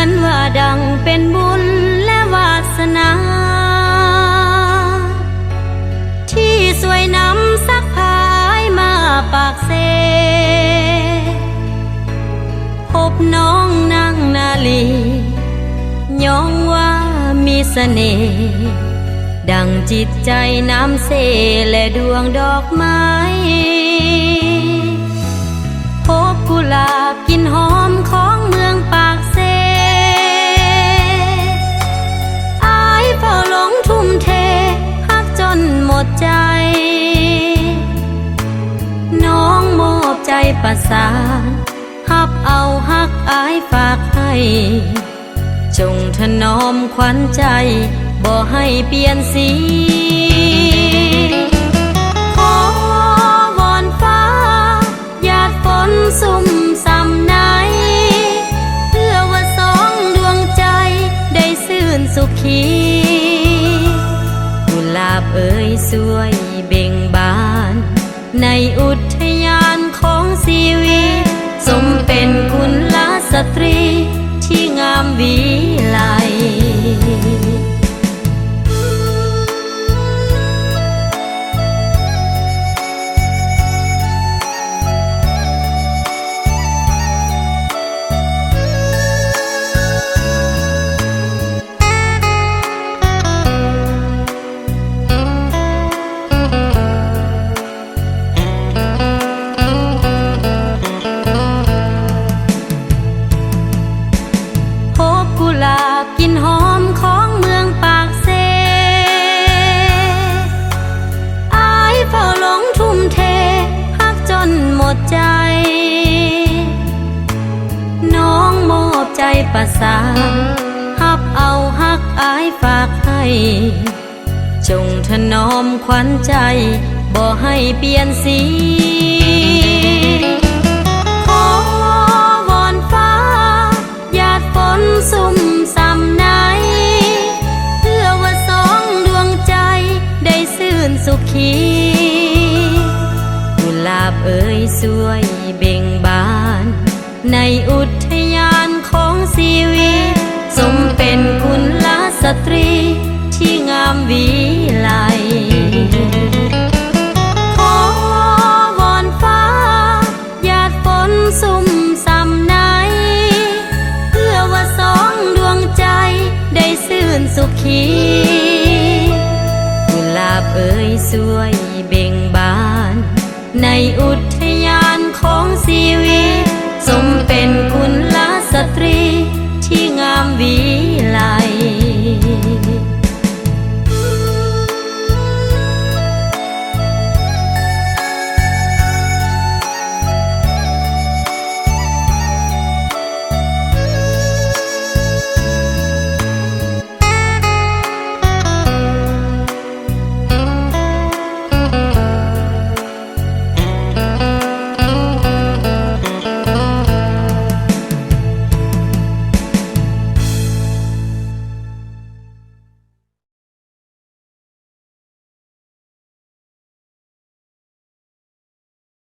อนว่าดังเป็นบุญและวาสนา ที่สวยนำสักพายมาปากเซ พบน้องนางนาลียองว่ามีเสน่ห์ดังจิตใจน้ำเสและดวงดอกไม้พบกุหลาบกลินหอมของ ประสาฮับเอาฮักอายฝากให้ จงถนอมขวัญใจ บ่ให้เปลี่ยนสีขอวอนฟ้าหยาดฝนสุ่มซำไหน เพื่อว่าสองดวงใจได้ซื่นสุขีกุหลาบเอ่ยสวยเบ่งบาน ในอุทยาน อบใจประสาฮับเอาฮักอายฝากให้ จงถนอมขวัญใจ บ่ให้เปลี่ยนสีขอวอนฟ้าหยาดฝนสุ่มซำไหน เพื่อว่าสองดวงใจได้ซื่นสุขีกุหลาบเอ่ยสวยเบ่งบาน ในอุทยาน สุขี กุหลาบเอ่ยสวยเบ่งบาน ในอุทยาน